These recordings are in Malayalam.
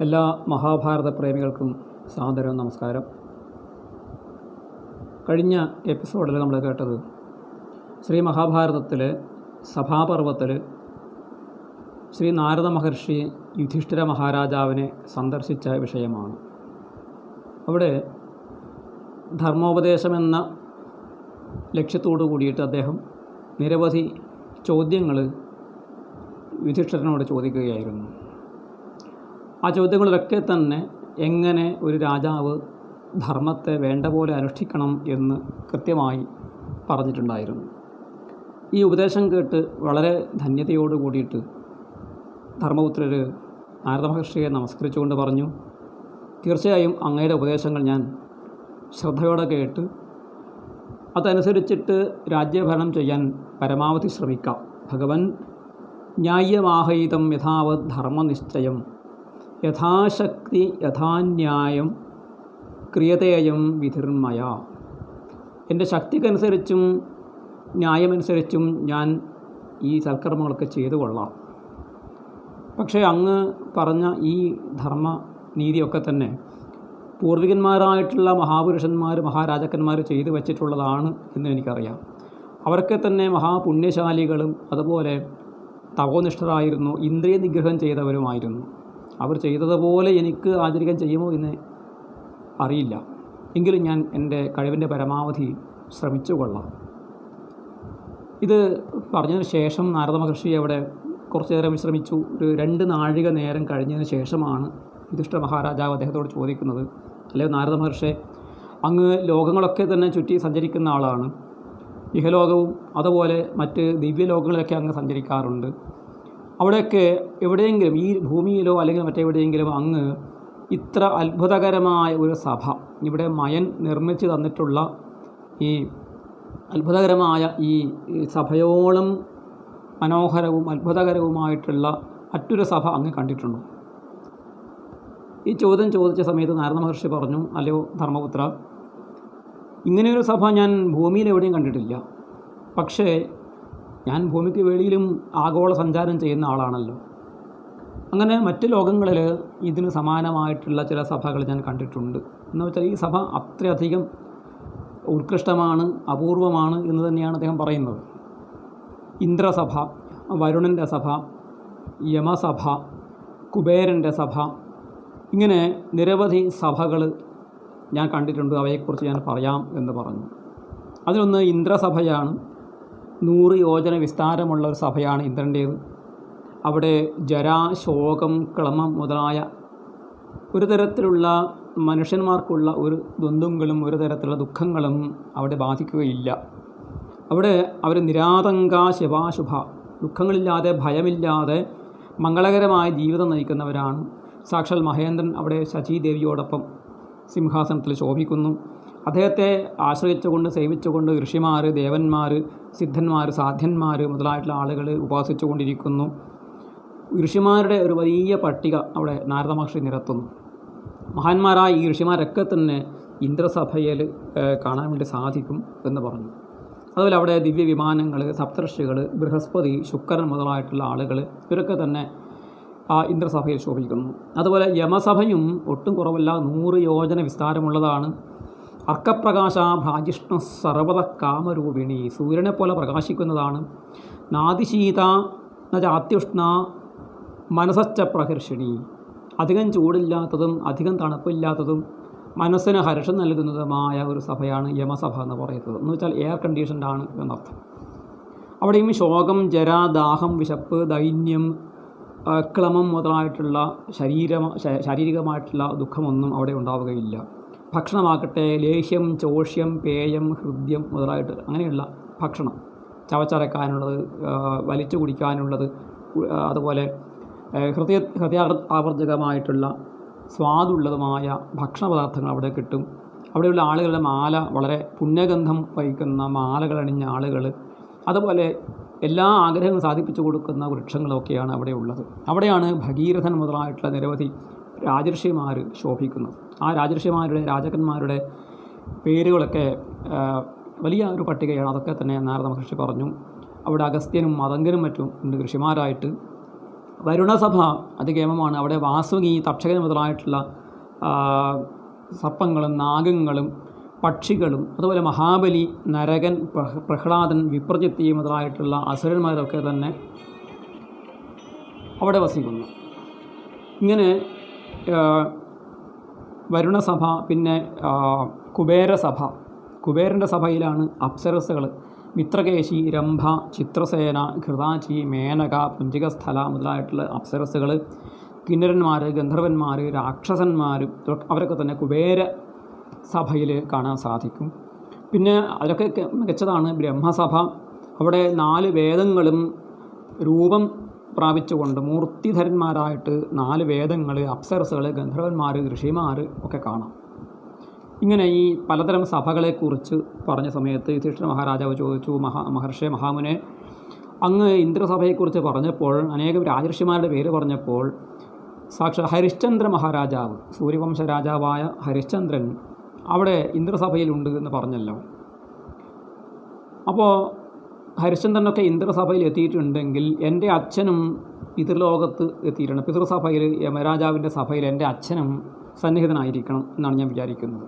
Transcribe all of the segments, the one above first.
എല്ലാ മഹാഭാരത പ്രേമികൾക്കും സാദരം നമസ്കാരം. കഴിഞ്ഞ എപ്പിസോഡിൽ നമ്മൾ കേട്ടത് ശ്രീ മഹാഭാരതത്തിൽ സഭാപർവത്തിൽ ശ്രീ നാരദ മഹർഷി യുധിഷ്ഠിര മഹാരാജാവിനെ സന്ദർശിച്ച വിഷയമാണ്. അവിടെ ധർമ്മോപദേശമെന്ന ലക്ഷ്യത്തോടു കൂടിയിട്ട് അദ്ദേഹം നിരവധി ചോദ്യങ്ങൾ യുധിഷ്ഠിരനോട് ചോദിക്കുകയായിരുന്നു. ആ ചോദ്യങ്ങളിലൊക്കെ തന്നെ എങ്ങനെ ഒരു രാജാവ് ധർമ്മത്തെ വേണ്ട പോലെ അനുഷ്ഠിക്കണം എന്ന് കൃത്യമായി പറഞ്ഞിട്ടുണ്ടായിരുന്നു. ഈ ഉപദേശം കേട്ട് വളരെ ധന്യതയോട് കൂടിയിട്ട് ധർമ്മപുത്രർ നാരദ മഹർഷിയെ നമസ്കരിച്ചുകൊണ്ട് പറഞ്ഞു തീർച്ചയായും അങ്ങയുടെ ഉപദേശങ്ങൾ ഞാൻ ശ്രദ്ധയോടെ കേട്ട് അതനുസരിച്ചിട്ട് രാജ്യഭരണം ചെയ്യാൻ പരമാവധി ശ്രമിക്കാം. ഭഗവൻ ന്യായമാഹയിതം യഥാവത് ധർമ്മനിശ്ചയം യഥാശക്തി യഥാന്യായം ക്രിയതേയം വിധിർമയ. എന്റെ ശക്തിക്കനുസരിച്ചും ന്യായമനുസരിച്ചും ഞാൻ ഈ സൽക്കർമ്മങ്ങളൊക്കെ ചെയ്തു കൊള്ളാം. പക്ഷേ അങ്ങ് പറഞ്ഞ ഈ ധർമ്മ നീതിയൊക്കെ തന്നെ പൂർവികന്മാരായിട്ടുള്ള മഹാപുരുഷന്മാർ മഹാരാജാക്കന്മാർ ചെയ്തു വച്ചിട്ടുള്ളതാണ് എന്ന് എനിക്കറിയാം. അവരൊക്കെ തന്നെ മഹാപുണ്യശാലികളും അതുപോലെ തപോനിഷ്ഠരായിരുന്നു ഇന്ദ്രിയ നിഗ്രഹം ചെയ്തവരുമായിരുന്നു. അവർ ചെയ്തതുപോലെ എനിക്ക് ആചരിക്കാൻ ചെയ്യുമോ എന്ന് അറിയില്ല. എങ്കിലും ഞാൻ എന്റെ കഴിവിന്റെ പരമാവധി ശ്രമിച്ചു കൊള്ളാം. ഇത് പറഞ്ഞതിന് ശേഷം നാരദ മഹർഷി അവിടെ കുറച്ച് നേരം വിശ്രമിച്ചു. ഒരു രണ്ട് നാഴിക നേരം കഴിഞ്ഞതിന് ശേഷമാണ് യുധിഷ്ഠ മഹാരാജാവ് അദ്ദേഹത്തോട് ചോദിക്കുന്നത്. അല്ലെങ്കിൽ നാരദ മഹർഷി അങ്ങ് ലോകങ്ങളൊക്കെ തന്നെ ചുറ്റി സഞ്ചരിക്കുന്ന ആളാണ്. ഇഹലോകവും അതുപോലെ മറ്റ് ദിവ്യലോകങ്ങളിലൊക്കെ അങ്ങ് സഞ്ചരിക്കാറുണ്ട്. അവിടെയൊക്കെ എവിടെയെങ്കിലും ഈ ഭൂമിയിലോ അല്ലെങ്കിൽ മറ്റെവിടെയെങ്കിലും അങ്ങ് ഇത്ര അത്ഭുതകരമായ ഒരു സഭ ഇവിടെ മയൻ നിർമ്മിച്ച് തന്നിട്ടുള്ള ഈ അത്ഭുതകരമായ ഈ സഭയോളം മനോഹരവും അത്ഭുതകരവുമായിട്ടുള്ള മറ്റൊരു സഭ അങ്ങ് കണ്ടിട്ടുണ്ടോ? ഈ ചോദ്യം ചോദിച്ച സമയത്ത് നാരദ മഹർഷി പറഞ്ഞു അല്ലയോ ധർമ്മപുത്ര ഇങ്ങനെയൊരു സഭ ഞാൻ ഭൂമിയിൽ എവിടെയും കണ്ടിട്ടില്ല. പക്ഷേ ഞാൻ ഭൂമിക്ക് വെളിയിലും ആഗോള സഞ്ചാരം ചെയ്യുന്ന ആളാണല്ലോ. അങ്ങനെ മറ്റ് ലോകങ്ങളിൽ ഇതിന് സമാനമായിട്ടുള്ള ചില സഭകൾ ഞാൻ കണ്ടിട്ടുണ്ട്. എന്ന് വെച്ചാൽ ഈ സഭ അത്രയധികം ഉത്കൃഷ്ടമാണ് അപൂർവമാണ് എന്ന് തന്നെയാണ് അദ്ദേഹം പറയുന്നത്. ഇന്ദ്രസഭ വരുണന്റെ സഭ യമസഭ കുബേരന്റെ സഭ ഇങ്ങനെ നിരവധി സഭകൾ ഞാൻ കണ്ടിട്ടുണ്ട്. അവയെക്കുറിച്ച് ഞാൻ പറയാം എന്ന് പറഞ്ഞു. അതിലൊന്ന് ഇന്ദ്രസഭയാണ്. നൂറ് യോജന വിസ്താരമുള്ള ഒരു സഭയാണ് ഇന്ദ്രന്റേത്. അവിടെ ജര ശോകം ക്ലമം മുതലായ ഒരു തരത്തിലുള്ള മനുഷ്യന്മാർക്കുള്ള ഒരു ദ്വന്ദ്ങ്ങളും ഒരു തരത്തിലുള്ള ദുഃഖങ്ങളും അവിടെ ബാധിക്കുകയില്ല. അവിടെ അവർ നിരാതങ്ക ശിവാശുഭ ദുഃഖങ്ങളില്ലാതെ ഭയമില്ലാതെ മംഗളകരമായ ജീവിതം നയിക്കുന്നവരാണ്. സാക്ഷാൽ മഹേന്ദ്രൻ അവിടെ ശചീദേവിയോടൊപ്പം സിംഹാസനത്തിൽ ശോഭിക്കുന്നു. അദ്ദേഹത്തെ ആശ്രയിച്ചുകൊണ്ട് സേവിച്ചുകൊണ്ട് ഋഷിമാർ ദേവന്മാർ സിദ്ധന്മാർ സാധ്യന്മാർ മുതലായിട്ടുള്ള ആളുകൾ ഉപാസിച്ചുകൊണ്ടിരിക്കുന്നു. ഋഷിമാരുടെ ഒരു വലിയ പട്ടിക അവിടെ നാരദ മഹർഷി നിരത്തുന്നു. മഹാന്മാരായ ഈ ഋഷിമാരൊക്കെ തന്നെ ഇന്ദ്രസഭയിൽ കാണാൻ വേണ്ടി സാധിക്കും എന്ന് പറഞ്ഞു. അതുപോലെ അവിടെ ദിവ്യ വിമാനങ്ങൾ സപ്തർഷികൾ ബൃഹസ്പതി ശുക്രൻ മുതലായിട്ടുള്ള ആളുകൾ ഇവരൊക്കെ തന്നെ ആ ഇന്ദ്രസഭയിൽ ശോഭിക്കുന്നു. അതുപോലെ യമസഭയും ഒട്ടും കുറവല്ല നൂറ് യോജന വിസ്താരമുള്ളതാണ്. അർക്കപ്രകാശ ഭാജിഷ്ണു സർവത കാമരൂപിണി സൂര്യനെ പോലെ പ്രകാശിക്കുന്നതാണ്. നാദിശീത നജാത്യുഷ്ണ മനസ്സച്ച പ്രഹർഷിണി. അധികം ചൂടില്ലാത്തതും അധികം തണുപ്പില്ലാത്തതും മനസ്സിന് ഹർഷം നൽകുന്നതുമായ ഒരു സഭയാണ് യമസഭ എന്ന് പറയുന്നത്. എന്ന് വെച്ചാൽ എയർ കണ്ടീഷൻഡ് ആണ് എന്നർത്ഥം. അവിടെയും ശോകം ജര ദാഹം വിശപ്പ് ദൈന്യം ക്ലമം മുതലായിട്ടുള്ള ശരീര ശാരീരികമായിട്ടുള്ള ദുഃഖമൊന്നും അവിടെ ഉണ്ടാവുകയില്ല. ഭക്ഷണമാകട്ടെ ലേഹ്യം ചോഷ്യം പേയം ഹൃദ്യം മുതലായിട്ട് അങ്ങനെയുള്ള ഭക്ഷണം. ചവച്ചരക്കാനുള്ളത് വലിച്ചു കുടിക്കാനുള്ളത് അതുപോലെ ഹൃദയ ഹൃദയ ആവർജകമായിട്ടുള്ള സ്വാദുള്ളതുമായ ഭക്ഷണ പദാർത്ഥങ്ങൾ അവിടെ കിട്ടും. അവിടെയുള്ള ആളുകളുടെ മാല വളരെ പുണ്യഗന്ധം വഹിക്കുന്ന മാലകൾ അണിഞ്ഞ ആളുകൾ അതുപോലെ എല്ലാ ആഗ്രഹങ്ങളും സാധിപ്പിച്ചു കൊടുക്കുന്ന വൃക്ഷങ്ങളൊക്കെയാണ് അവിടെ ഉള്ളത് അവിടെയാണ് ഭഗീരഥൻ മുതലായിട്ടുള്ള നിരവധി രാജർഷിമാർ ശോഭിക്കുന്നത്. ആ രാജർഷിമാരുടെ രാജാക്കന്മാരുടെ പേരുകളൊക്കെ വലിയ ഒരു പട്ടികയാണ്. അതൊക്കെ തന്നെ നാരദ മഹർഷി പറഞ്ഞു. അവിടെ അഗസ്ത്യനും മതങ്കനും മറ്റും ഉണ്ട് ഋഷിമാരായിട്ട്. വരുണസഭ അതികേമമാണ് അവിടെ വാസുകി തക്ഷകൻ മുതലായിട്ടുള്ള സർപ്പങ്ങളും നാഗങ്ങളും പക്ഷികളും അതുപോലെ മഹാബലി നരകൻ പ്രഹ- പ്രഹ്ലാദൻ വിപ്രജിത്തി മുതലായിട്ടുള്ള അസുരന്മാരൊക്കെ തന്നെ അവിടെ വസിക്കുന്നു. ഇങ്ങനെ വരുണസഭ പിന്നെ കുബേരസഭ. കുബേരന്റെ സഭയിലാണ് അപ്സരസുകൾ മിത്രകേശി രംഭ ചിത്രസേന ഘൃതാചി മേനക പുഞ്ചികസ്ഥല മുതലായിട്ടുള്ള അപ്സരസുകൾ കിന്നരന്മാർ ഗന്ധർവന്മാർ രാക്ഷസന്മാർ അവരൊക്കെ തന്നെ കുബേര സഭയിൽ കാണാൻ സാധിക്കും. പിന്നെ അതിലൊക്കെ മികച്ചതാണ് ബ്രഹ്മസഭ. അവിടെ നാല് വേദങ്ങളും രൂപം പ്രാപിച്ചുകൊണ്ട് മൂർത്തിധരന്മാരായിട്ട് നാല് വേദങ്ങൾ അപ്സരസുകൾ ഗന്ധർവന്മാർ ഋഷിമാർ ഒക്കെ കാണാം. ഇങ്ങനെ ഈ പലതരം സഭകളെക്കുറിച്ച് പറഞ്ഞ സമയത്ത് യുധിഷ്ഠിര മഹാരാജാവ് ചോദിച്ചു മഹാ മഹർഷി മഹാമുനെ അങ്ങ് ഇന്ദ്രസഭയെക്കുറിച്ച് പറഞ്ഞപ്പോൾ അനേകം രാജർഷിമാരുടെ പേര് പറഞ്ഞപ്പോൾ സാക്ഷാ ഹരിശ്ചന്ദ്ര മഹാരാജാവ് സൂര്യവംശ രാജാവായ ഹരിശ്ചന്ദ്രൻ അവിടെ ഇന്ദ്രസഭയിലുണ്ട് എന്ന് പറഞ്ഞല്ലോ. അപ്പോൾ ഹരിശ്ചന്ദ്രനൊക്കെ ഇന്ദ്രസഭയിൽ എത്തിയിട്ടുണ്ടെങ്കിൽ എന്റെ അച്ഛനും പിതൃലോകത്ത് എത്തിയിട്ടുണ്ട്. പിതൃസഭയിൽ യമരാജാവിന്റെ സഭയിൽ എന്റെ അച്ഛനും സന്നിഹിതനായിരിക്കണം എന്നാണ് ഞാൻ വിചാരിക്കുന്നത്.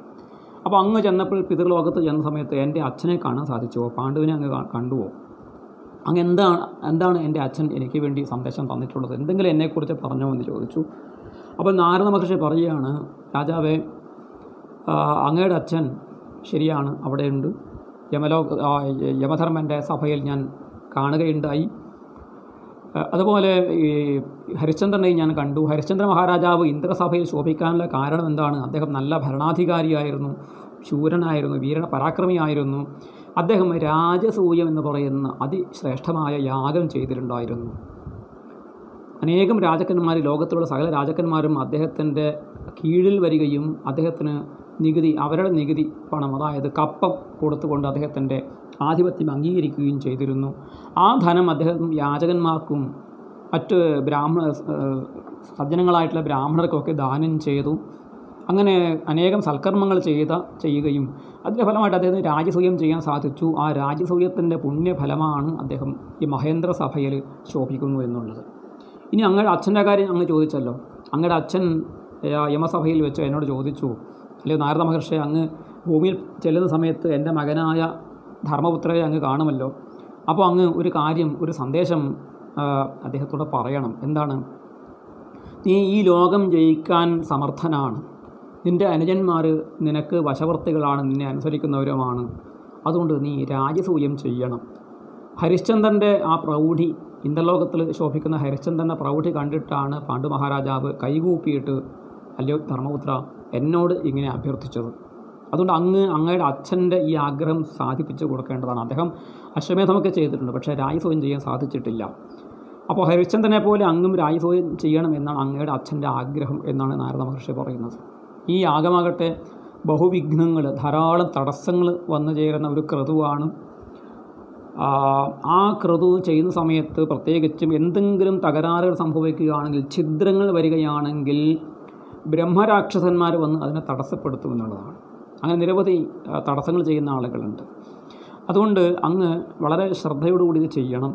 അപ്പോൾ അങ്ങ് ചെന്നപ്പോൾ പിതൃലോകത്ത് ചെന്ന സമയത്ത് എന്റെ അച്ഛനെ കാണാൻ സാധിച്ചുവോ പാണ്ഡുവിനെ അങ്ങ് കണ്ടുവോ അങ്ങ് എന്താണ് എന്താണ് എന്റെ അച്ഛൻ എനിക്ക് വേണ്ടി സന്ദേശം തന്നിട്ടുള്ളത്? എന്തെങ്കിലും എന്നെക്കുറിച്ച് പറഞ്ഞോ എന്ന് ചോദിച്ചു. അപ്പോൾ നാരദ മഹർഷി പറയുകയാണ് രാജാവേ അങ്ങയുടെ അച്ഛൻ ശരിയാണ് അവിടെയുണ്ട്. യമലോ യമധർമ്മന്റെ സഭയിൽ ഞാൻ കാണുകയുണ്ടായി. അതുപോലെ ഈ ഹരിശ്ചന്ദ്രനെയും ഞാൻ കണ്ടു. ഹരിശ്ചന്ദ്ര മഹാരാജാവ് ഇന്ദ്രസഭയിൽ ശോഭിക്കാനുള്ള കാരണം എന്താണ്? അദ്ദേഹം നല്ല ഭരണാധികാരിയായിരുന്നു ശൂരനായിരുന്നു വീര പരാക്രമിയായിരുന്നു അദ്ദേഹം രാജസൂയം എന്ന് പറയുന്ന അതിശ്രേഷ്ഠമായ യാഗം ചെയ്തിട്ടുണ്ടായിരുന്നു. അനേകം രാജാക്കന്മാർ ലോകത്തിലുള്ള സകല രാജാക്കന്മാരും അദ്ദേഹത്തിന്റെ കീഴിൽ വരികയും അദ്ദേഹത്തിന് നികുതി അവരുടെ നികുതി പണം അതായത് കപ്പം കൊടുത്തുകൊണ്ട് അദ്ദേഹത്തിന്റെ ആധിപത്യം അംഗീകരിക്കുകയും ചെയ്തിരുന്നു. ആ ധനം അദ്ദേഹം യാചകന്മാർക്കും മറ്റ് ബ്രാഹ്മണ സജ്ജനങ്ങളായിട്ടുള്ള ബ്രാഹ്മണർക്കൊക്കെ ദാനം ചെയ്തു. അങ്ങനെ അനേകം സൽക്കർമ്മങ്ങൾ ചെയ്ത ചെയ്യുകയും അതിന്റെ ഫലമായിട്ട് അദ്ദേഹത്തിന് രാജസൂയം ചെയ്യാൻ സാധിച്ചു. ആ രാജസൂയത്തിന്റെ പുണ്യഫലമാണ് അദ്ദേഹം ഈ മഹേന്ദ്ര സഭയിൽ ശോഭിക്കുന്നു എന്നുള്ളത്. ഇനി അങ്ങയുടെ അച്ഛന്റെ കാര്യം അങ്ങ് ചോദിച്ചല്ലോ. അങ്ങയുടെ അച്ഛൻ യമസഭയിൽ വെച്ച് എന്നോട് ചോദിച്ചു അല്ലെങ്കിൽ നാരദ മഹർഷി അങ്ങ് ഭൂമിയിൽ ചെല്ലുന്ന സമയത്ത് എന്റെ മകനായ ധർമ്മപുത്രയെ അങ്ങ് കാണുമല്ലോ. അപ്പോൾ അങ്ങ് ഒരു കാര്യം ഒരു സന്ദേശം അദ്ദേഹത്തോട് പറയണം. എന്താണ്? നീ ഈ ലോകം ജയിക്കാൻ സമർത്ഥനാണ്. നിന്റെ അനുജന്മാർ നിനക്ക് വശവർത്തികളാണ് നിന്നെ അനുസരിക്കുന്നവരുമാണ്. അതുകൊണ്ട് നീ രാജസൂയം ചെയ്യണം. ഹരിശ്ചന്ദ്രന്റെ ആ പ്രൗഢി ഇന്ദ്രലോകത്തിൽ ശോഭിക്കുന്ന ഹരിശ്ചന്ദ്രന്റെ പ്രൗഢി കണ്ടിട്ടാണ് പാണ്ഡു മഹാരാജാവ് കൈകൂപ്പിയിട്ട് അല്ലയോ ധർമ്മപുത്ര എന്നോട് ഇങ്ങനെ അഭ്യർത്ഥിച്ചത്. അതുകൊണ്ട് അങ്ങ് അങ്ങയുടെ അച്ഛന്റെ ഈ ആഗ്രഹം സാധിപ്പിച്ചു കൊടുക്കേണ്ടതാണ്. അദ്ദേഹം അശ്വമേധമൊക്കെ ചെയ്തിട്ടുണ്ട് പക്ഷേ രായസോയം ചെയ്യാൻ സാധിച്ചിട്ടില്ല. അപ്പോൾ ഹരിശ്ചന്ദ്രനെ പോലെ അങ്ങും രായസോയം ചെയ്യണം എന്നാണ് അങ്ങയുടെ അച്ഛന്റെ ആഗ്രഹം എന്നാണ് നാരദ മഹർഷി പറയുന്നത്. ഈ യാഗമാകട്ടെ ബഹുവിഘ്നങ്ങൾ ധാരാളം തടസ്സങ്ങൾ വന്നു ചേരുന്ന ഒരു ക്രതുവാണ്. ആ, ക്രതു ചെയ്യുന്ന സമയത്ത് പ്രത്യേകിച്ചും എന്തെങ്കിലും തകരാറുകൾ സംഭവിക്കുകയാണെങ്കിൽ ഛിദ്രങ്ങൾ വരികയാണെങ്കിൽ ബ്രഹ്മരാക്ഷസന്മാർ വന്ന് അതിനെ തടസ്സപ്പെടുത്തും എന്നുള്ളതാണ്. അങ്ങനെ നിരവധി തടസ്സങ്ങൾ ചെയ്യുന്ന ആളുകളുണ്ട്. അതുകൊണ്ട് അങ്ങ് വളരെ ശ്രദ്ധയോടുകൂടി ഇത് ചെയ്യണം.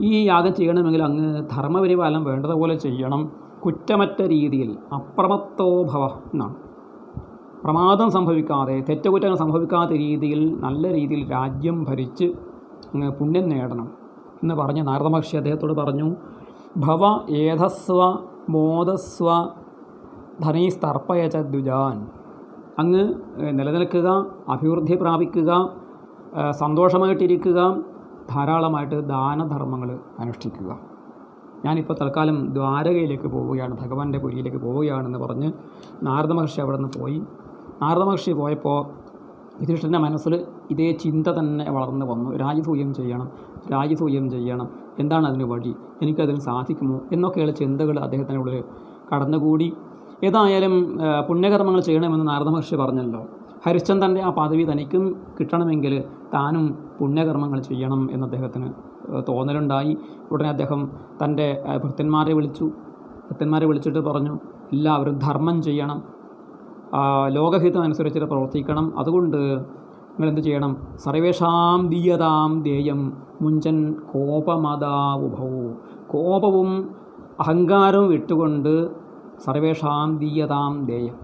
ഈ യാഗം ചെയ്യണമെങ്കിൽ അങ്ങ് ധർമ്മപരിപാലനം വേണ്ടതുപോലെ ചെയ്യണം. കുറ്റമറ്റ രീതിയിൽ അപ്രമത്തോഭവ എന്നാണ്. പ്രമാദം സംഭവിക്കാതെ തെറ്റകുറ്റങ്ങൾ സംഭവിക്കാത്ത രീതിയിൽ നല്ല രീതിയിൽ രാജ്യം ഭരിച്ച് പുണ്യം നേടണം എന്ന് പറഞ്ഞ് നാരദ മഹർഷി അദ്ദേഹത്തോട് പറഞ്ഞു ഭവ ഏധസ്വ മോദസ്വ ധനീസ്തർപ്പയച ദ്വിജാൻ. അങ്ങ് നിലനിൽക്കുക അഭിവൃദ്ധി പ്രാപിക്കുക സന്തോഷമായിട്ടിരിക്കുക ധാരാളമായിട്ട് ദാനധർമ്മങ്ങൾ അനുഷ്ഠിക്കുക. ഞാനിപ്പോൾ തൽക്കാലം ദ്വാരകയിലേക്ക് പോവുകയാണ് ഭഗവാന്റെ പുരിയിലേക്ക് പോവുകയാണെന്ന് പറഞ്ഞ് നാരദ മഹർഷി അവിടെ നിന്ന് പോയി. നാരദ മഹർഷി പോയപ്പോൾ യുധിഷ്ഠിരന്റെ മനസ്സിൽ ഇതേ ചിന്ത തന്നെ വളർന്നു വന്നു. രാജസൂയം ചെയ്യണം രാജസൂയം ചെയ്യണം. എന്താണ് അതിന് വഴി? എനിക്കതിന് സാധിക്കുമോ? എന്നൊക്കെയുള്ള ചിന്തകൾ അദ്ദേഹത്തിനുള്ളിൽ കടന്നുകൂടി. ഏതായാലും പുണ്യകർമ്മങ്ങൾ ചെയ്യണമെന്ന് നാരദ മഹർഷി പറഞ്ഞല്ലോ. ഹരിശ്ചന്ദ്രന്റെ ആ പദവി തനിക്കും കിട്ടണമെങ്കിൽ താനും പുണ്യകർമ്മങ്ങൾ ചെയ്യണം എന്ന് അദ്ദേഹത്തിന് തോന്നലുണ്ടായി. ഉടനെ അദ്ദേഹം തന്റെ ഭൃത്യന്മാരെ വിളിച്ചു. ഭൃത്യന്മാരെ വിളിച്ചിട്ട് പറഞ്ഞു എല്ലാവരും ധർമ്മം ചെയ്യണം. ലോകഹിതം അനുസരിച്ചിട്ട് പ്രവർത്തിക്കണം. അതുകൊണ്ട് നിങ്ങൾ എന്ത് ചെയ്യണം? സർവേഷാം ദീയതാം ദേയം മുഞ്ചൻ കോപമതാവുഭവ കോപവും അഹങ്കാരവും വിട്ടുകൊണ്ട് സർവേഷാം ദീയതാം ദേയം.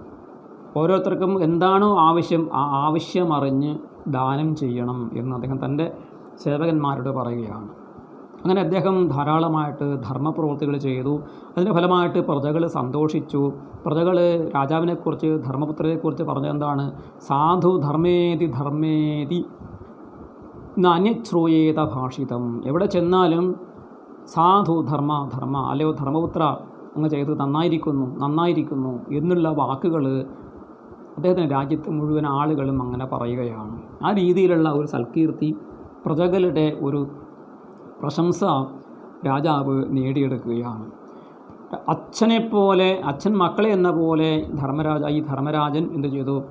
ഓരോരുത്തർക്കും എന്താണോ ആവശ്യം ആ ആവശ്യമറിഞ്ഞ് ദാനം ചെയ്യണം എന്ന് അദ്ദേഹം തന്റെ സേവകന്മാരോട് പറയുകയാണ്. അങ്ങനെ അദ്ദേഹം ധാരാളമായിട്ട് ധർമ്മപ്രവൃത്തികൾ ചെയ്തു. അതിന്റെ ഫലമായിട്ട് പ്രജകൾ സന്തോഷിച്ചു. പ്രജകൾ രാജാവിനെക്കുറിച്ച് ധർമ്മപുത്രരെക്കുറിച്ച് പറഞ്ഞതെന്താണ്? സാധു ധർമ്മേതി ധർമ്മേതി നാന്യശ്രൂയേത ഭാഷിതം. എവിടെ ചെന്നാലും സാധു ധർമ്മ ധർമ്മ അല്ലയോ ധർമ്മപുത്ര അങ്ങ് ചെയ്ത് നന്നായിരിക്കുന്നു നന്നായിരിക്കുന്നു എന്നുള്ള വാക്കുകൾ അദ്ദേഹത്തിന്റെ രാജ്യത്ത് മുഴുവൻ ആളുകളും അങ്ങനെ പറയുകയാണ്. ആ രീതിയിലുള്ള ഒരു സൽകീർത്തി പ്രജകളുടെ ഒരു പ്രശംസ രാജാവ് നേടിയെടുക്കുകയാണ്. അച്ഛനെപ്പോലെ അച്ഛൻ മക്കളെ എന്ന പോലെ ധർമ്മരാജ ഈ ധർമ്മരാജൻ എന്ത് ചെയ്തു?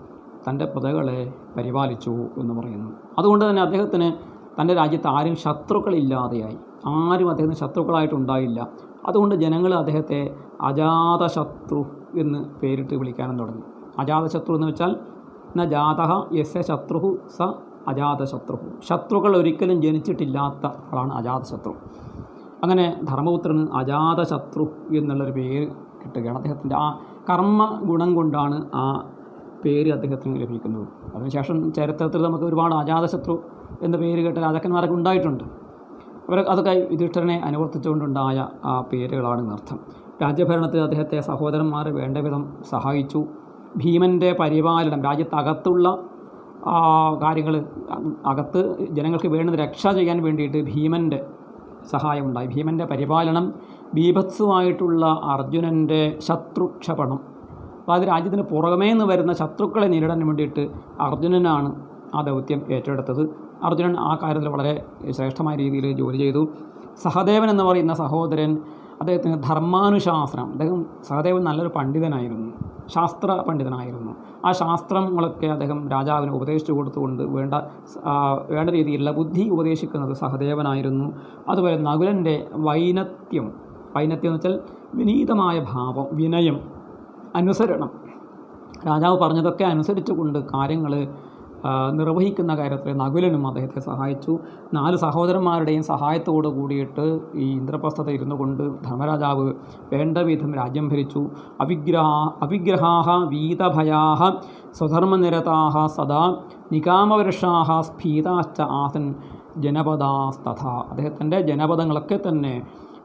തന്റെ പ്രജകളെ പരിപാലിച്ചു എന്ന് പറയുന്നു. അതുകൊണ്ട് തന്നെ അദ്ദേഹത്തിന് തന്റെ രാജ്യത്ത് ആരും ശത്രുക്കളില്ലാതെയായി. ആരും അദ്ദേഹത്തിന് ശത്രുക്കളായിട്ടുണ്ടായില്ല അതുകൊണ്ട് ജനങ്ങൾ അദ്ദേഹത്തെ അജാതശത്രു എന്ന് പേരിട്ട് വിളിക്കാനും തുടങ്ങി. അജാതശത്രു എന്ന് വെച്ചാൽ ന ജാതഹ യസ്യ ശത്രുഹു സ അജാതശത്രു. ശത്രുക്കൾ ഒരിക്കലും ജനിച്ചിട്ടില്ലാത്ത ആളാണ് അജാതശത്രു. അങ്ങനെ ധർമ്മപുത്രന് അജാതശത്രു എന്നുള്ളൊരു പേര് കിട്ടുകയാണ് അദ്ദേഹത്തിന്റെ. ആ കർമ്മ ഗുണം കൊണ്ടാണ് ആ പേര് അദ്ദേഹത്തിന് ലഭിക്കുന്നത്. അതിനുശേഷം ചരിത്രത്തിൽ നമുക്ക് ഒരുപാട് അജാതശത്രു എന്ന പേര് കേട്ട രാജാക്കന്മാരൊക്കെ ഉണ്ടായിട്ടുണ്ട്. അവർ അതൊക്കെ യുധിഷ്ഠിരനെ അനുവർത്തിച്ചുകൊണ്ടുണ്ടായ ആ പേരുകളാണ് എന്നർത്ഥം. രാജ്യഭരണത്തിൽ അദ്ദേഹത്തെ സഹോദരന്മാർ വേണ്ട വിധം സഹായിച്ചു. ഭീമന്റെ പരിപാലനം രാജ്യത്തകത്തുള്ള കാര്യങ്ങൾ അകത്ത് ജനങ്ങൾക്ക് വേണ്ടത് രക്ഷ ചെയ്യാൻ വേണ്ടിയിട്ട് ഭീമന്റെ സഹായമുണ്ടായി. ഭീമന്റെ പരിപാലനം ബീഭത്സുമായിട്ടുള്ള അർജുനന്റെ ശത്രുക്ഷപണം. അതായത് രാജ്യത്തിന് പുറമേ നിന്ന് വരുന്ന ശത്രുക്കളെ നേരിടാൻ വേണ്ടിയിട്ട് അർജുനനാണ് ആ ദൗത്യം ഏറ്റെടുത്തത്. അർജുനൻ ആ കാര്യത്തിൽ വളരെ ശ്രേഷ്ഠമായ രീതിയിൽ ജോലി ചെയ്തു. സഹദേവൻ എന്ന് പറയുന്ന സഹോദരൻ അദ്ദേഹത്തിന് ധർമാനുശാസ്ത്രം അദ്ദേഹം സഹദേവൻ നല്ലൊരു പണ്ഡിതനായിരുന്നു ശാസ്ത്ര പണ്ഡിതനായിരുന്നു. ആ ശാസ്ത്രങ്ങളൊക്കെ അദ്ദേഹം രാജാവിന് ഉപദേശിച്ചു കൊടുത്തുകൊണ്ട് വേണ്ട വേണ്ട രീതിയിലുള്ള ബുദ്ധി ഉപദേശിക്കുന്നത് സഹദേവനായിരുന്നു. അതുപോലെ നകുലന്റെ വൈനത്യം വൈനത്യം എന്ന് വെച്ചാൽ വിനീതമായ ഭാവം വിനയം അനുസരണം. രാജാവ് പറഞ്ഞതൊക്കെ അനുസരിച്ചുകൊണ്ട് കാര്യങ്ങൾ നിർവഹിക്കുന്ന കാര്യത്തിൽ നകുലനും അദ്ദേഹത്തെ സഹായിച്ചു. നാല് സഹോദരന്മാരുടെയും സഹായത്തോടു കൂടിയിട്ട് ഈ ഇന്ദ്രപ്രസ്ഥത്തെ ഇരുന്നു കൊണ്ട് ധർമ്മരാജാവ് വേണ്ട വിധം രാജ്യം ഭരിച്ചു. അവിഗ്രഹ അവിഗ്രഹാഹ വീതഭയാഹ സ്വധർമ്മനിരതാഹ സദാ നികാമവൃഷാഹ സ്ഫീതാശ്ച ആസൻ ജനപദാസ്തഥ. അദ്ദേഹത്തിന്റെ ജനപദങ്ങളൊക്കെ തന്നെ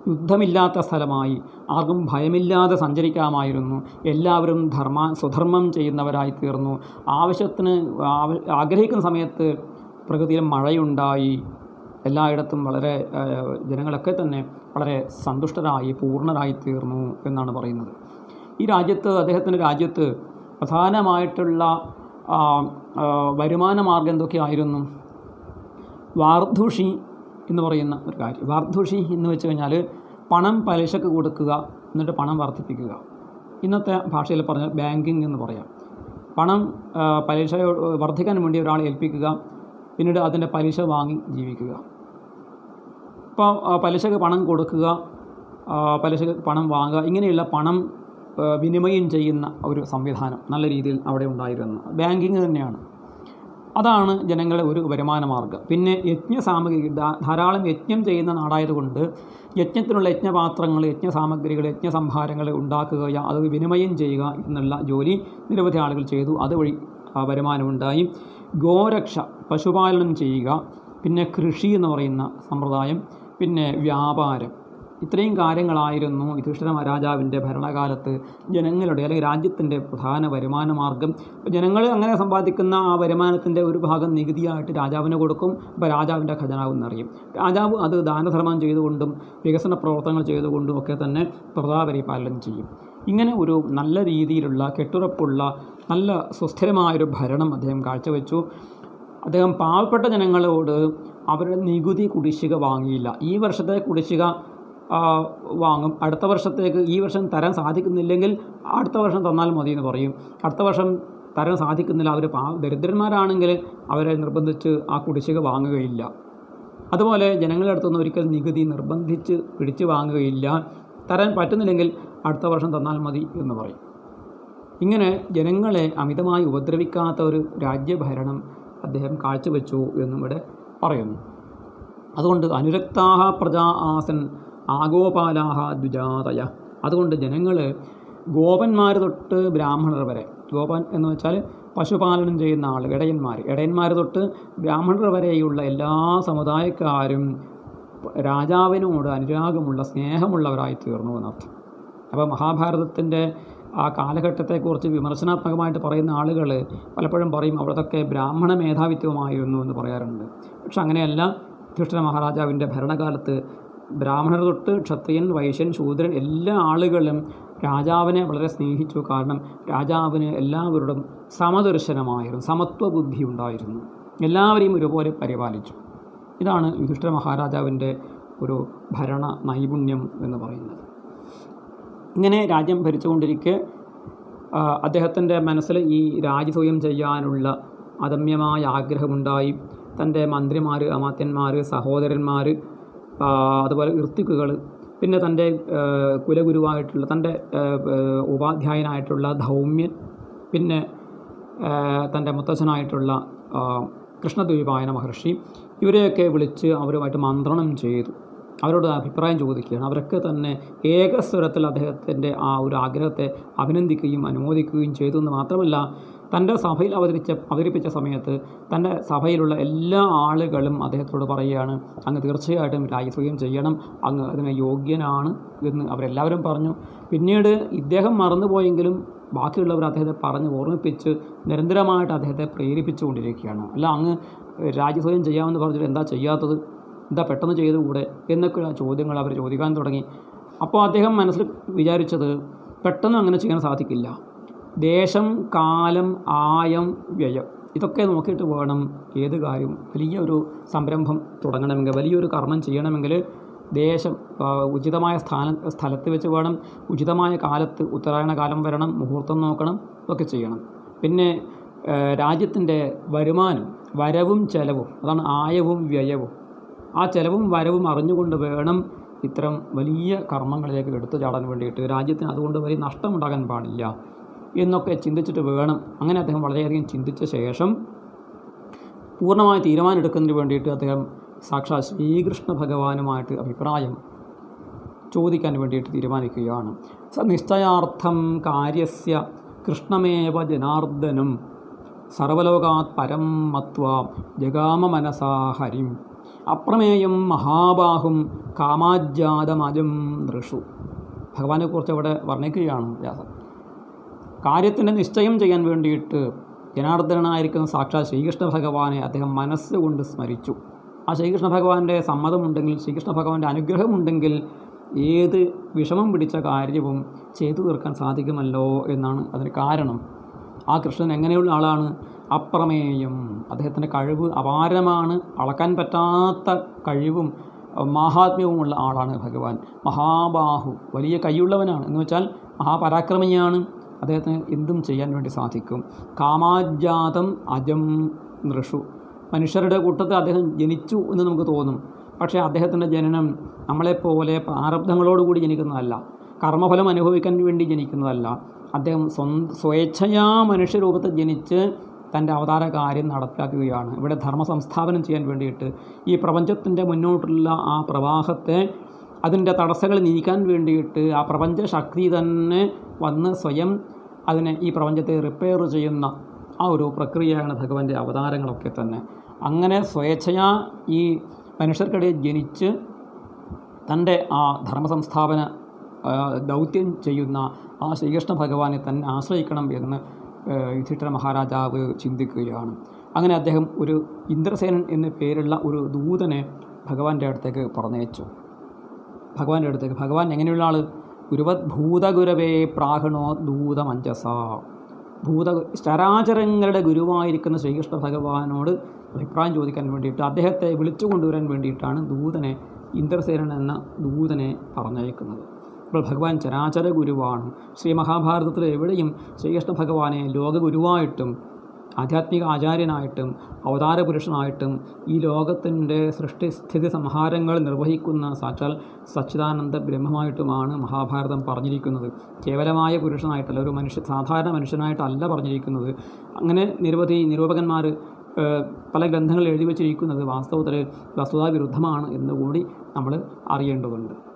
യുദ്ധമില്ലാത്ത സ്ഥലമായി ആർക്കും ഭയമില്ലാതെ സഞ്ചരിക്കാമായിരുന്നു. എല്ലാവരും ധർമ്മ സ്വധർമ്മം ചെയ്യുന്നവരായി തീർന്നു. ആവശ്യത്തിന് ആഗ്രഹിക്കുന്ന സമയത്ത് പ്രകൃതിയിൽ മഴയുണ്ടായി. എല്ലായിടത്തും വളരെ ജനങ്ങളൊക്കെ തന്നെ വളരെ സന്തുഷ്ടരായി പൂർണരായി തീർന്നു എന്നാണ് പറയുന്നത്. ഈ രാജ്യത്ത് അദ്ദേഹത്തിന്റെ രാജ്യത്ത് പ്രധാനമായിട്ടുള്ള വരുമാന മാർഗം എന്തൊക്കെയായിരുന്നു? വാർധുഷി എന്ന് പറയുന്ന ഒരു കാര്യം. വാർധുഷി എന്ന് വെച്ച് കഴിഞ്ഞാൽ പണം പലിശക്ക് കൊടുക്കുക എന്നിട്ട് പണം വർദ്ധിപ്പിക്കുക. ഇന്നത്തെ ഭാഷയിൽ പറഞ്ഞാൽ ബാങ്കിങ് എന്ന് പറയാം. പണം പലിശ വർദ്ധിക്കാൻ വേണ്ടി ഒരാളെ ഏൽപ്പിക്കുക പിന്നീട് അതിന്റെ പലിശ വാങ്ങി ജീവിക്കുക. ഇപ്പോൾ പലിശക്ക് പണം കൊടുക്കുക പലിശക്ക് പണം വാങ്ങുക ഇങ്ങനെയുള്ള പണം വിനിമയം ചെയ്യുന്ന ഒരു സംവിധാനം നല്ല രീതിയിൽ അവിടെ ഉണ്ടായിരുന്നു. ബാങ്കിങ് തന്നെയാണ്. അതാണ് ജനങ്ങളെ ഒരു വരുമാന മാർഗം. പിന്നെ യജ്ഞ സാമഗ്രി ധാരാളം യജ്ഞം ചെയ്യുന്ന നാടായതുകൊണ്ട് യജ്ഞത്തിനുള്ള യജ്ഞപാത്രങ്ങൾ യജ്ഞസാമഗ്രികൾ യജ്ഞസംഭാരങ്ങൾ ഉണ്ടാക്കുക അത് വിനിമയം ചെയ്യുക എന്നുള്ള ജോലി നിരവധി ആളുകൾ ചെയ്തു. അതുവഴി വരുമാനമുണ്ടായി. ഗോരക്ഷ പശുപാലനം ചെയ്യുക പിന്നെ കൃഷി എന്ന് പറയുന്ന സമ്പ്രദായം പിന്നെ വ്യാപാരം. ഇത്രയും കാര്യങ്ങളായിരുന്നു യുധിഷ്ഠിര മഹാരാജാവിന്റെ ഭരണകാലത്ത് ജനങ്ങളുടെ അല്ലെങ്കിൽ രാജ്യത്തിന്റെ പ്രധാന വരുമാന മാർഗം ജനങ്ങൾ അങ്ങനെ സമ്പാദിക്കുന്ന ആ വരുമാനത്തിന്റെ ഒരു ഭാഗം നികുതിയായിട്ട് രാജാവിന് കൊടുക്കും. അപ്പോൾ രാജാവിന്റെ ഖജനാവ് എന്നറിയും. രാജാവ് അത് ദാനധർമ്മം ചെയ്തുകൊണ്ടും വികസന പ്രവർത്തനങ്ങൾ ചെയ്തുകൊണ്ടും ഒക്കെ തന്നെ പ്രതാപരിപാലനം ചെയ്യും. ഇങ്ങനെ ഒരു നല്ല രീതിയിലുള്ള കെട്ടുറപ്പുള്ള നല്ല സുസ്ഥിരമായൊരു ഭരണം അദ്ദേഹം കാഴ്ചവെച്ചു. അദ്ദേഹം പാവപ്പെട്ട ജനങ്ങളോട് അവരുടെ നികുതി കുടിശ്ശിക വാങ്ങിയില്ല. ഈ വർഷത്തെ കുടിശ്ശിക വാങ്ങും. അടുത്ത വർഷത്തേക്ക് ഈ വർഷം തരാൻ സാധിക്കുന്നില്ലെങ്കിൽ അടുത്ത വർഷം തന്നാൽ മതി എന്ന് പറയും. അടുത്ത വർഷം തരാൻ സാധിക്കുന്നില്ല. അവർ പാ ദരിദ്രന്മാരാണെങ്കിൽ അവരെ നിർബന്ധിച്ച് ആ കുടിശ്ശിക വാങ്ങുകയില്ല. അതുപോലെ ജനങ്ങളുടെ അടുത്തുനിന്ന് ഒരിക്കൽ നികുതി നിർബന്ധിച്ച് പിടിച്ചു വാങ്ങുകയില്ല. തരാൻ പറ്റുന്നില്ലെങ്കിൽ അടുത്ത വർഷം തന്നാൽ മതി എന്ന് പറയും. ഇങ്ങനെ ജനങ്ങളെ അമിതമായി ഉപദ്രവിക്കാത്ത ഒരു രാജ്യഭരണം അദ്ദേഹം കാഴ്ചവെച്ചു എന്നും ഇവിടെ പറയുന്നു. അതുകൊണ്ട് അനുരക്താഹ പ്രജാ ആസൻ ആഗോപാലാഹ ദ്വിജാതയ. അതുകൊണ്ട് ജനങ്ങൾ ഗോപന്മാർ തൊട്ട് ബ്രാഹ്മണർ വരെ ഗോപൻ എന്ന് വെച്ചാൽ പശുപാലനം ചെയ്യുന്ന ആൾ ഇടയന്മാർ ഇടയന്മാർ തൊട്ട് ബ്രാഹ്മണർ വരെയുള്ള എല്ലാ സമുദായക്കാരും രാജാവിനോട് അനുരാഗമുള്ള സ്നേഹമുള്ളവരായി തീർന്നു എന്നർത്ഥം അപ്പോൾ മഹാഭാരതത്തിന്റെ ആ കാലഘട്ടത്തെക്കുറിച്ച് വിമർശനാത്മകമായിട്ട് പറയുന്ന ആളുകൾ പലപ്പോഴും പറയും അവിടത്തൊക്കെ ബ്രാഹ്മണ മേധാവിത്വമായിരുന്നു എന്ന് പറയാറുണ്ട്. പക്ഷെ അങ്ങനെയല്ല യുധിഷ്ഠിര മഹാരാജാവിന്റെ ഭരണകാലത്ത് ബ്രാഹ്മണർ തൊട്ട് ക്ഷത്രിയൻ വൈശ്യൻ ശൂദ്രൻ എല്ലാ ആളുകളും രാജാവിനെ വളരെ സ്നേഹിച്ചു. കാരണം രാജാവിന് എല്ലാവരോടും സമദർശനമായിരുന്നു സമത്വ ബുദ്ധി ഉണ്ടായിരുന്നു. എല്ലാവരെയും ഒരുപോലെ പരിപാലിച്ചു. ഇതാണ് യുധിഷ്ഠിര മഹാരാജാവിന്റെ ഒരു ഭരണ നൈപുണ്യം എന്ന് പറയുന്നത്. ഇങ്ങനെ രാജ്യം ഭരിച്ചുകൊണ്ടിരിക്കെ അദ്ദേഹത്തിന്റെ മനസ്സിൽ ഈ രാജ്യസൂയം ചെയ്യാനുള്ള അദമ്യമായ ആഗ്രഹമുണ്ടായി. തന്റെ മന്ത്രിമാർ അമാത്യന്മാർ സഹോദരന്മാർ അതുപോലെ ഇർത്തിക്കുകൾ പിന്നെ തന്റെ കുലഗുരുവായിട്ടുള്ള തന്റെ ഉപാധ്യായനായിട്ടുള്ള ധൗമ്യൻ പിന്നെ തന്റെ മുത്തച്ഛനായിട്ടുള്ള കൃഷ്ണദ്വീപായന മഹർഷി ഇവരെയൊക്കെ വിളിച്ച് അവരുമായിട്ട് മന്ത്രണം ചെയ്തു. അവരോട് അഭിപ്രായം ചോദിക്കുകയാണ്. അവരൊക്കെ തന്നെ ഏകസ്വരത്തിൽ അദ്ദേഹത്തിന്റെ ആ ഒരു ആഗ്രഹത്തെ അഭിനന്ദിക്കുകയും അനുമോദിക്കുകയും ചെയ്തു എന്ന് മാത്രമല്ല തന്റെ സഭയിൽ അവതരിച്ച അവതരിപ്പിച്ച സമയത്ത് തന്റെ സഭയിലുള്ള എല്ലാ ആളുകളും അദ്ദേഹത്തോട് പറയുകയാണ് അങ്ങ് തീർച്ചയായിട്ടും രാജ്യസ്വയം ചെയ്യണം അങ്ങ് അതിന് യോഗ്യനാണ് എന്ന് അവരെല്ലാവരും പറഞ്ഞു. പിന്നീട് ഇദ്ദേഹം മറന്നുപോയെങ്കിലും ബാക്കിയുള്ളവർ അദ്ദേഹത്തെ പറഞ്ഞ് ഓർമ്മിപ്പിച്ച് നിരന്തരമായിട്ട് അദ്ദേഹത്തെ പ്രേരിപ്പിച്ചുകൊണ്ടിരിക്കുകയാണ്. അല്ല അങ്ങ് രാജ്യസ്വയം ചെയ്യാമെന്ന് പറഞ്ഞിട്ട് എന്താ ചെയ്യാത്തത്? എന്താ പെട്ടെന്ന് ചെയ്തുകൂടെ? എന്നൊക്കെയുള്ള ചോദ്യങ്ങൾ അവർ ചോദിക്കാൻ തുടങ്ങി. അപ്പോൾ അദ്ദേഹം മനസ്സിൽ വിചാരിച്ചത് പെട്ടെന്ന് അങ്ങനെ ചെയ്യാൻ സാധിക്കില്ല. ദേശം കാലം ആയം വ്യയം. ഇതൊക്കെ നോക്കിയിട്ട് വേണം ഏത് കാര്യം വലിയൊരു സംരംഭം തുടങ്ങണമെങ്കിൽ വലിയൊരു കർമ്മം ചെയ്യണമെങ്കിൽ ദേശം ഉചിതമായ സ്ഥാന സ്ഥലത്ത് വെച്ച് വേണം ഉചിതമായ കാലത്ത് ഉത്തരായണ കാലം വരണം മുഹൂർത്തം നോക്കണം ഇതൊക്കെ ചെയ്യണം. പിന്നെ രാജ്യത്തിന്റെ വരുമാനം വരവും ചെലവും അതാണ് ആയവും വ്യയവും. ആ ചെലവും വരവും അറിഞ്ഞുകൊണ്ട് വേണം ഇത്തരം വലിയ കർമ്മങ്ങളിലേക്ക് എടുത്തു ചാടാൻ വേണ്ടിയിട്ട്. രാജ്യത്തിന് അതുകൊണ്ട് വലിയ നഷ്ടമുണ്ടാകാൻ പാടില്ല. എന്നൊക്കെ ചിന്തിച്ചിട്ട് വേണം. അങ്ങനെ അദ്ദേഹം വളരെയധികം ചിന്തിച്ച ശേഷം പൂർണമായ തീരുമാനം എടുക്കുന്നതിന് വേണ്ടിയിട്ട് അദ്ദേഹം സാക്ഷാത് ശ്രീകൃഷ്ണ ഭഗവാനുമായിട്ട് അഭിപ്രായം ചോദിക്കാൻ വേണ്ടിയിട്ട് തീരുമാനിക്കുകയാണ്. സ നിശ്ചയാർത്ഥം കാര്യസ്യ കൃഷ്ണമേവ ജനാർദ്ദനം സർവലോകാത് പരം മത്വ ജഗാമ മനസാ ഹരിം അപ്രമേയം മഹാബാഹും കാമാജാതമജം ദൃഷു ഭഗവാനെക്കുറിച്ച് അവിടെ വർണിക്കുകയാണ് വ്യാസൻ. കാര്യത്തിന്റെ നിശ്ചയം ചെയ്യാൻ വേണ്ടിയിട്ട് ജനാർദ്ദനായിരിക്കുന്ന സാക്ഷാത് ശ്രീകൃഷ്ണ ഭഗവാനെ അദ്ദേഹം മനസ്സുകൊണ്ട് സ്മരിച്ചു. ആ ശ്രീകൃഷ്ണ ഭഗവാന്റെ സമ്മതമുണ്ടെങ്കിൽ ശ്രീകൃഷ്ണ ഭഗവാന്റെ അനുഗ്രഹമുണ്ടെങ്കിൽ ഏത് വിഷമം പിടിച്ച കാര്യവും ചെയ്തു തീർക്കാൻ സാധിക്കുമല്ലോ എന്നാണ് അതിന് കാരണം. ആ കൃഷ്ണൻ എങ്ങനെയുള്ള ആളാണ്? അപ്രമേയം. അദ്ദേഹത്തിന്റെ കഴിവ് അപാരമാണ്. അളക്കാൻ പറ്റാത്ത കഴിവും മഹാത്മ്യവുമുള്ള ആളാണ് ഭഗവാൻ. മഹാബാഹു. വലിയ കൈയുള്ളവനാണ്. എന്ന് വെച്ചാൽ മഹാപരാക്രമിയാണ്. അദ്ദേഹത്തിന് എന്തും ചെയ്യാൻ വേണ്ടി സാധിക്കും. കാമാജാതം അജം നൃഷു. മനുഷ്യരുടെ കൂട്ടത്തിൽ അദ്ദേഹം ജനിച്ചു എന്ന് നമുക്ക് തോന്നും. പക്ഷേ അദ്ദേഹത്തിന്റെ ജനനം നമ്മളെപ്പോലെ പ്രാരബ്ധങ്ങളോടുകൂടി ജനിക്കുന്നതല്ല. കർമ്മഫലം അനുഭവിക്കാൻ വേണ്ടി ജനിക്കുന്നതല്ല. അദ്ദേഹം സ്വേച്ഛയാ മനുഷ്യരൂപത്തിൽ ജനിച്ച് തന്റെ അവതാര കാര്യം നടപ്പിലാക്കുകയാണ്. ഇവിടെ ധർമ്മ സംസ്ഥാപനം ചെയ്യാൻ വേണ്ടിയിട്ട് ഈ പ്രപഞ്ചത്തിന്റെ മുന്നോട്ടുള്ള ആ പ്രവാഹത്തെ അതിന്റെ തടസ്സങ്ങൾ നീക്കാൻ വേണ്ടിയിട്ട് ആ പ്രപഞ്ച ശക്തി തന്നെ വന്ന് സ്വയം അതിനെ ഈ പ്രപഞ്ചത്തെ റിപ്പയർ ചെയ്യുന്ന ആ ഒരു പ്രക്രിയയാണ് ഭഗവാന്റെ അവതാരങ്ങളൊക്കെ തന്നെ. അങ്ങനെ സ്വേച്ഛയാ ഈ മനുഷ്യർക്കിടയിൽ ജനിച്ച് തന്റെ ആ ധർമ്മ സംസ്ഥാപന ദൗത്യം ചെയ്യുന്ന ആ ശ്രീകൃഷ്ണ ഭഗവാനെ തന്നെ ആശ്രയിക്കണം എന്ന് യുധിഷ്ഠിര മഹാരാജാവ് ചിന്തിക്കുകയാണ്. അങ്ങനെ അദ്ദേഹം ഒരു ഇന്ദ്രസേനൻ എന്ന പേരുള്ള ഒരു ദൂതനെ ഭഗവാന്റെ അടുത്തേക്ക് പറഞ്ഞയച്ചു. ഭഗവാന്റെ അടുത്തേക്ക് ഭഗവാൻ എങ്ങനെയുള്ള ആൾ ഗുരുവത് ഭൂതഗുരവേ പ്രാഹണോ ദൂതമഞ്ജസ ഭൂത ചരാചരങ്ങളുടെ ഗുരുവായിരിക്കുന്ന ശ്രീകൃഷ്ണ ഭഗവാനോട് അഭിപ്രായം ചോദിക്കാൻ വേണ്ടിയിട്ട് അദ്ദേഹത്തെ വിളിച്ചു കൊണ്ടുവരാൻ വേണ്ടിയിട്ടാണ് ദൂതനെ ഇന്ദ്രസേനൻ എന്ന ദൂതനെ പറഞ്ഞയക്കുന്നത്. അപ്പോൾ ഭഗവാൻ ചരാചര ഗുരുവാണ് ശ്രീ മഹാഭാരതത്തിൽ എവിടെയും ശ്രീകൃഷ്ണ ഭഗവാനെ ലോകഗുരുവായിട്ടും ആധ്യാത്മിക ആചാര്യനായിട്ടും അവതാര പുരുഷനായിട്ടും ഈ ലോകത്തിന്റെ സൃഷ്ടിസ്ഥിതി സംഹാരങ്ങൾ നിർവഹിക്കുന്ന സാക്ഷാൽ സച്ചിദാനന്ദ ബ്രഹ്മമായിട്ടുമാണ് മഹാഭാരതം പറഞ്ഞിരിക്കുന്നത്. കേവലമായ പുരുഷനായിട്ടല്ല ഒരു മനുഷ്യ സാധാരണ മനുഷ്യനായിട്ടല്ല പറഞ്ഞിരിക്കുന്നത്. അങ്ങനെ നിരവധി നിരൂപകന്മാർ പല ഗ്രന്ഥങ്ങൾ എഴുതി വച്ചിരിക്കുന്നത് വാസ്തവത്തിൽ വസ്തുതാ വിരുദ്ധമാണ് എന്നുകൂടി നമ്മൾ അറിയേണ്ടതുണ്ട്.